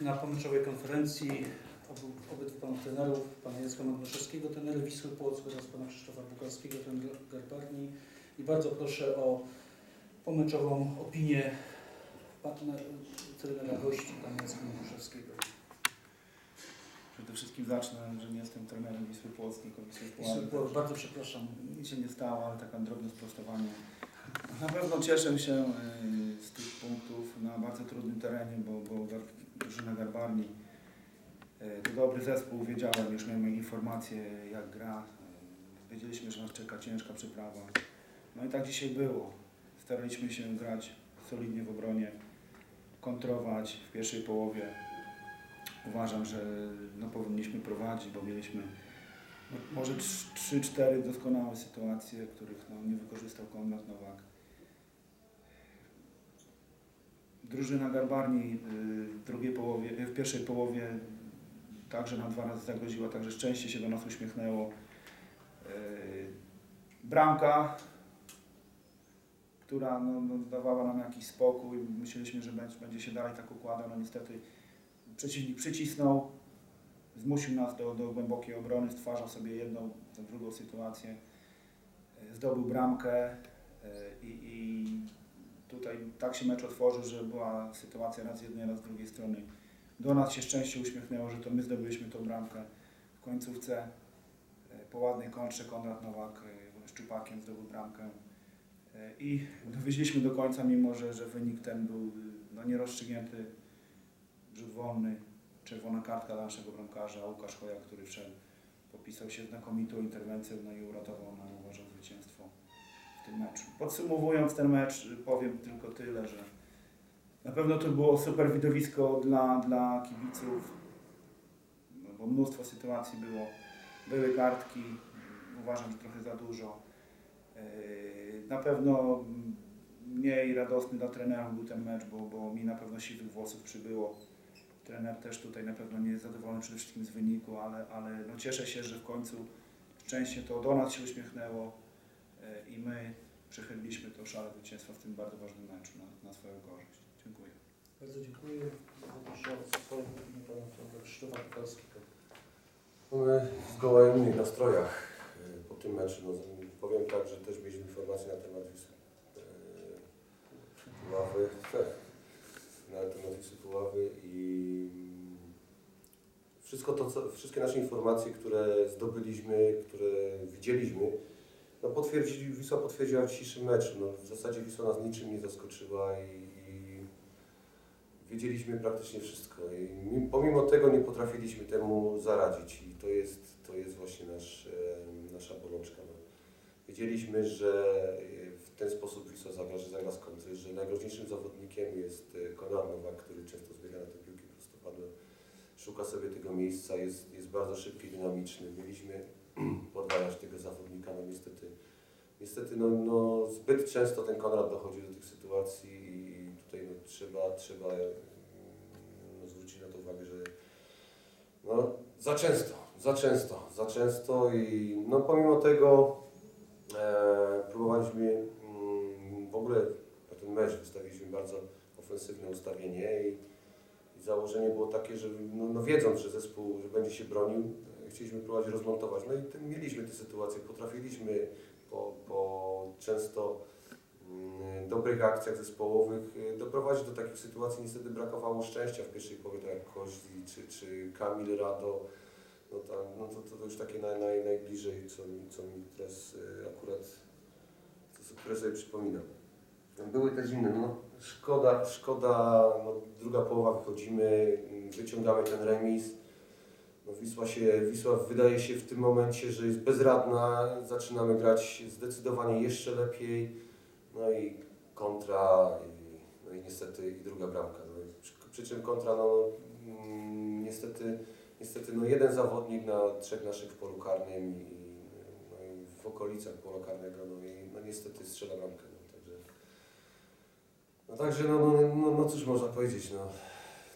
Na pomyczowej konferencji obu, obydwu panów trenerów, pana Jacka Magnuszewskiego, trener Wisły Płock oraz pana Krzysztofa Bukalskiego, trener Garbarni. I bardzo proszę o pomyczową opinię pana trenera gości, pana Jacka Magnuszewskiego. Przede wszystkim zacznę, że nie jestem trenerem Wisły Płock, tylko Wisły bardzo przepraszam. Nic się nie stało, ale takie drobne sprostowanie. Na pewno cieszę się y, z tych punktów na bardzo trudnym terenie, bo, bo drużyna Garbarni y, to dobry zespół, wiedziałem, już miałem informacje jak gra. Y, Wiedzieliśmy, że nas czeka ciężka przyprawa. No i tak dzisiaj było. Staraliśmy się grać solidnie w obronie, kontrować w pierwszej połowie. Uważam, że no, powinniśmy prowadzić, bo mieliśmy no, może 3-4 doskonałe sytuacje, których no, nie wykorzystał Konrad Nowak. Drużyna Garbarni y, w drugiej połowie, y, w pierwszej połowie także nam dwa razy zagroziła, także szczęście się do nas uśmiechnęło. Y, Bramka, która no, no, dawała nam jakiś spokój. Myśleliśmy, że będzie, się dalej tak układał. No niestety przeciwnik przycisnął, zmusił nas do, do głębokiej obrony, stwarzał sobie jedną, drugą sytuację. E, Zdobył bramkę i, i tutaj tak się mecz otworzył, że była sytuacja raz z jednej, raz z drugiej strony. Do nas się szczęście uśmiechnęło, że to my zdobyliśmy tą bramkę. W końcówce e, po ładnej kontrze Konrad Nowak e, z Czupakiem zdobył bramkę. E, I dowieźliśmy do końca, mimo że, że wynik ten był no, nierozstrzygnięty, rzut wolny, czerwona kartka dla naszego bramkarza, Łukasz Choja, który wszedł, popisał się znakomitą interwencją no i uratował nam, uważam, tym meczu. Podsumowując ten mecz, powiem tylko tyle, że na pewno to było super widowisko dla, dla kibiców, no, bo mnóstwo sytuacji było, były kartki, uważam, że trochę za dużo. Yy, Na pewno mniej radosny dla trenerów był ten mecz, bo, bo mi na pewno siwych włosów przybyło. Trener też tutaj na pewno nie jest zadowolony przede wszystkim z wyniku, ale, ale no cieszę się, że w końcu szczęście to do nas się uśmiechnęło yy, i my przechyliliśmy to szale zwycięstwa w tym bardzo ważnym meczu na, na swoją korzyść. Dziękuję. Bardzo dziękuję. Bardzo proszę o opinię pana trenera Krzysztofa Bukalskiego. My w zgoła innych nastrojach y, po tym meczu. No, powiem tak, że też mieliśmy informacje na temat Wisły y, Puławy, na temat Wisły Puławy i wszystko to, co, wszystkie nasze informacje, które zdobyliśmy, które widzieliśmy, no potwierdzili, Wisła potwierdziła w dzisiejszym meczu. No, w zasadzie Wisła nas niczym nie zaskoczyła i, i wiedzieliśmy praktycznie wszystko. I mi- pomimo tego nie potrafiliśmy temu zaradzić i to jest, to jest właśnie nasz, e, nasza bolączka. No. Wiedzieliśmy, że e, w ten sposób Wisła zagra, że zagra z końca, że najgroźniejszym zawodnikiem jest e, Konrad Nowak, który często zbiega na te piłki prostopadłe, szuka sobie tego miejsca, jest, jest bardzo szybki, dynamiczny. Mieliśmy podwajać tego zawodnika, no niestety, niestety no, no, zbyt często ten Konrad dochodzi do tych sytuacji i tutaj no, trzeba, trzeba mm, no, zwrócić na to uwagę, że no, za często, za często, za często i no, pomimo tego e, próbowaliśmy mm, w ogóle na ten mecz wystawiliśmy bardzo ofensywne ustawienie i, i założenie było takie, że no, no wiedząc, że zespół że będzie się bronił, chcieliśmy próbować rozmontować. No i tym, mieliśmy te sytuacje, potrafiliśmy po, po często mm, dobrych akcjach zespołowych y, doprowadzić do takich sytuacji. Niestety brakowało szczęścia w pierwszej połowie, tak jak Koźli czy, czy Kamil Rado. No, tam, no to, to już takie naj, naj, najbliżej, co, mi- co mi teraz y, akurat, co, które sobie przypominam. Były też inne, no szkoda, szkoda, no, druga połowa wychodzimy, mm, wyciągamy ten remis. No, Wisła, się, Wisła wydaje się w tym momencie, że jest bezradna, zaczynamy grać zdecydowanie jeszcze lepiej. No i kontra, i, no i niestety i druga bramka. No, przy, przy czym kontra, no mm, niestety, niestety no jeden zawodnik na trzech naszych w polu karnym i, no i w okolicach polu karnego, no i no niestety strzela bramkę. No, także, no także no, no, no, no cóż można powiedzieć, no,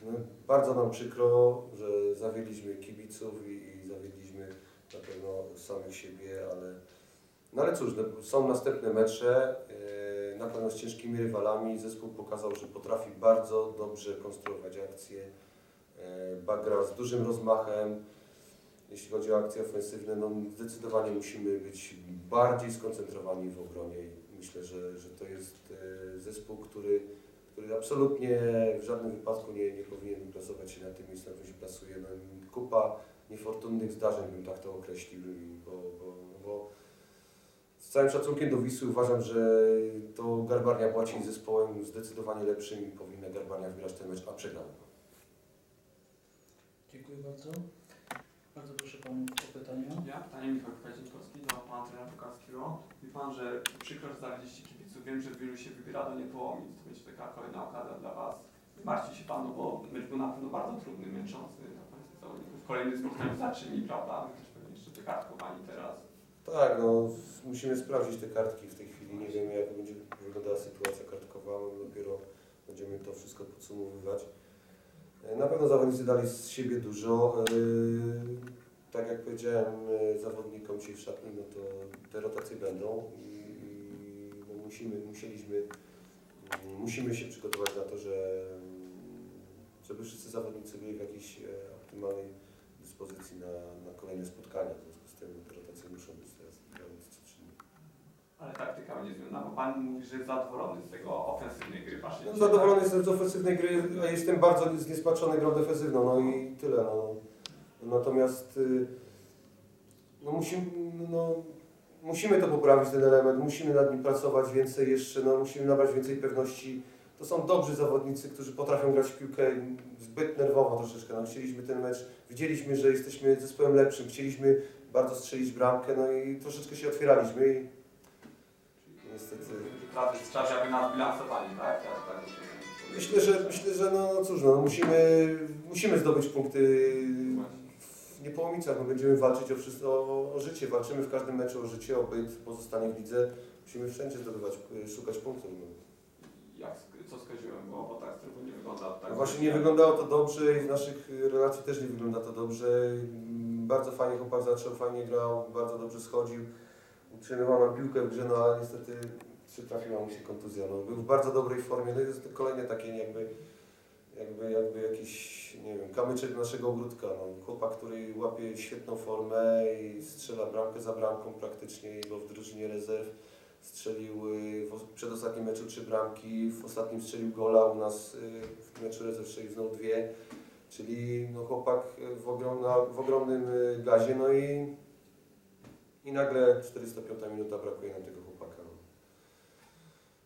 no bardzo nam przykro, że zawiedliśmy kibiców i, i zawiedliśmy na pewno samych siebie, ale no ale cóż, no, są następne mecze, yy, na pewno z ciężkimi rywalami. Zespół pokazał, że potrafi bardzo dobrze konstruować akcje, ba- gra z dużym rozmachem. Jeśli chodzi o akcje ofensywne, no zdecydowanie musimy być bardziej skoncentrowani w obronie myślę, że, że to jest e, zespół, który, który absolutnie w żadnym wypadku nie, nie powinien plasować się na tym miejscu, na którym się plasuje. No, kupa niefortunnych zdarzeń bym tak to określił, bo, bo, bo z całym szacunkiem do Wisły uważam, że to Garbarnia płaci zespołem zdecydowanie lepszym i powinna Garbarnia wygrać ten mecz, a przegrała. Dziękuję bardzo. Bardzo proszę Panów o pytania. Ja pytanie Michał Kazikowski do Pana trenera Tokarskiego. Mówi Pan, że przykro, że zawiedziliście Wiem, że wielu się wybiera do Niepołomic. To będzie taka kolejna okazja dla Was. Martwi się Pan, no bo mecz był na pewno bardzo trudny, męczący dla Państwa zawodników. Kolejny spotkanie zaczyni, prawda? Wy też pewnie jeszcze wykartkowani teraz. Tak, no musimy sprawdzić te kartki w tej chwili. Nie wiemy jak będzie wyglądała sytuacja kartkowa, dopiero będziemy to wszystko podsumowywać. E, Na pewno zawodnicy dali z siebie dużo. E, Tak jak powiedziałem e, zawodnikom dzisiaj w szatni, no to te rotacje będą musimy, musieliśmy, mm, musimy się przygotować na to, że żeby wszyscy zawodnicy byli w jakiejś e, optymalnej dyspozycji na, na kolejne spotkania. W związku z tym rotacje muszą być teraz. Ale taktyka będzie zmieniona, bo Pan mówi, że jest zadowolony z tego ofensywnej gry Waszej. No, zadowolony jestem z ofensywnej gry, a jestem bardzo zniesmaczony grą defensywną, no i tyle. No. Natomiast y, no, musimy, no, musimy to poprawić, ten element, musimy nad nim pracować więcej jeszcze, no, musimy nabrać więcej pewności. To są dobrzy zawodnicy, którzy potrafią grać w piłkę zbyt nerwowo troszeczkę. No, chcieliśmy ten mecz, widzieliśmy, że jesteśmy zespołem lepszym, chcieliśmy bardzo strzelić bramkę, no i troszeczkę się otwieraliśmy i niestety... Teraz jest czas, aby nas bilansowali, tak? Tak rozumiem. Myślę, że myślę, że no, no cóż, no, musimy, musimy zdobyć punkty Niepołomicach. No, będziemy walczyć o, wszystko, o, o życie. Walczymy w każdym meczu o życie, o byt, pozostanie w lidze. Musimy wszędzie zdobywać, y, szukać punktów. Jak, co skończyłem, bo, bo tak z trybu nie wygląda. Tak No właśnie nie wyglądało to dobrze i w naszych y, relacji też nie wygląda to dobrze. Mm, Bardzo fajnie chłopak zaczął, fajnie grał, bardzo dobrze schodził. Utrzymywał na piłkę w grze, no ale niestety przytrafiła mu się kontuzja. No, był w bardzo dobrej formie. No i jest to kolejne takie jakby, jakby, jakby jakiś, nie wiem, kamyczek naszego ogródka. No, chłopak, który łapie świetną formę i strzela bramkę za bramką praktycznie, bo w drużynie rezerw strzelił y, w os- przedostatnim meczu trzy bramki, w ostatnim strzelił gola, u nas y, w meczu rezerw strzelił znowu dwie, czyli no chłopak y, w, ogromna, w ogromnym gazie, no i, i nagle 405 minuta brakuje nam tego chłopaka. No.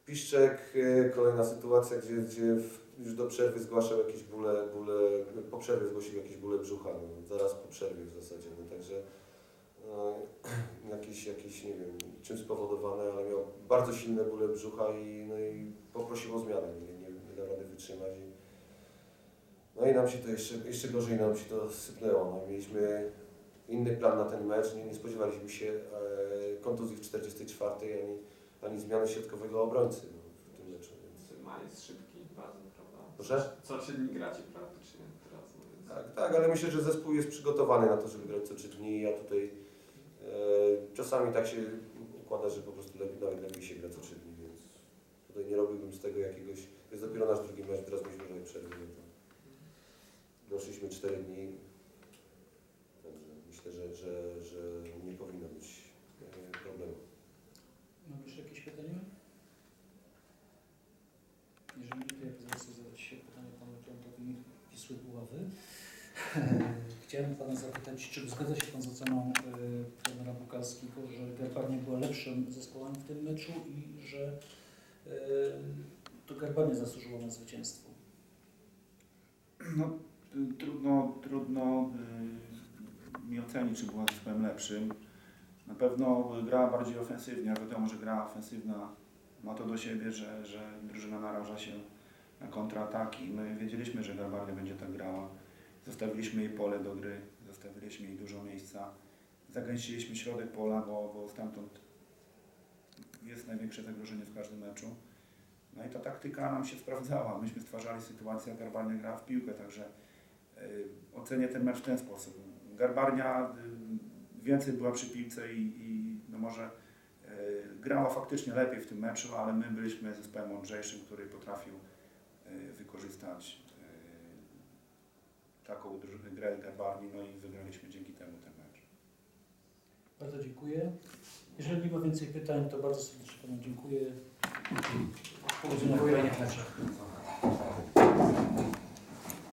Piszczek, kolejna sytuacja, gdzie, gdzie w, już do przerwy zgłaszał jakieś bóle, bóle, po przerwie zgłosił jakieś bóle brzucha, no, zaraz po przerwie w zasadzie, no także no, jakieś, jakieś, nie wiem, czym spowodowane, ale miał bardzo silne bóle brzucha i, no i poprosił o zmianę, nie, nie, nie dał rady wytrzymać. I, no i nam się to jeszcze, jeszcze gorzej nam się to sypnęło. No, mieliśmy inny plan na ten mecz, nie, nie spodziewaliśmy się e, kontuzji w 44 ani, ani zmiany środkowego obrońcy no, w tym meczu. Więc... Jest szybki? Proszę? Co trzy dni gracie praktycznie teraz, no więc... Tak, tak, ale myślę, że zespół jest przygotowany na to, żeby grać co trzy dni. Ja tutaj e, czasami tak się układa, że po prostu lepiej, nawet lepiej się gra co trzy dni, więc tutaj nie robiłbym z tego jakiegoś. To jest dopiero nasz drugi mecz, teraz mieliśmy trochę przerwy. No to doszliśmy cztery dni. Także myślę, że, że, że nie powinno być e, problemu. Mam jeszcze jakieś pytania? Jeżeli nie, to ja pozwolę sobie zadać się pytanie panu Piątowi Wisły Puławy. Chciałem pana zapytać, czy zgadza się pan z oceną y, trenera Bukalskiego, że Garbarnia była lepszym zespołem w tym meczu i że y, to Garbarnia zasłużyła na zwycięstwo? No, y, trudno, trudno y, mi ocenić, czy była zespołem lepszym. Na pewno gra bardziej ofensywnie, a wiadomo, że gra ofensywna ma to do siebie, że, że drużyna naraża się na kontrataki. My wiedzieliśmy, że Garbarnia będzie tak grała. Zostawiliśmy jej pole do gry, zostawiliśmy jej dużo miejsca. Zagęściliśmy środek pola, bo, bo stamtąd jest największe zagrożenie w każdym meczu. No i ta taktyka nam się sprawdzała. Myśmy stwarzali sytuację, a Garbarnia grała w piłkę, także y, ocenię ten mecz w ten sposób. Garbarnia y, więcej była przy piłce i, i no może y, grała faktycznie lepiej w tym meczu, ale my byliśmy zespołem mądrzejszym, który potrafił y, wykorzystać taką Grel Garbarni, no i wygraliśmy dzięki temu ten mecz. Bardzo dziękuję. Jeżeli nie ma więcej pytań, to bardzo serdecznie Panu dziękuję. Powodzenia w kolejnych meczach.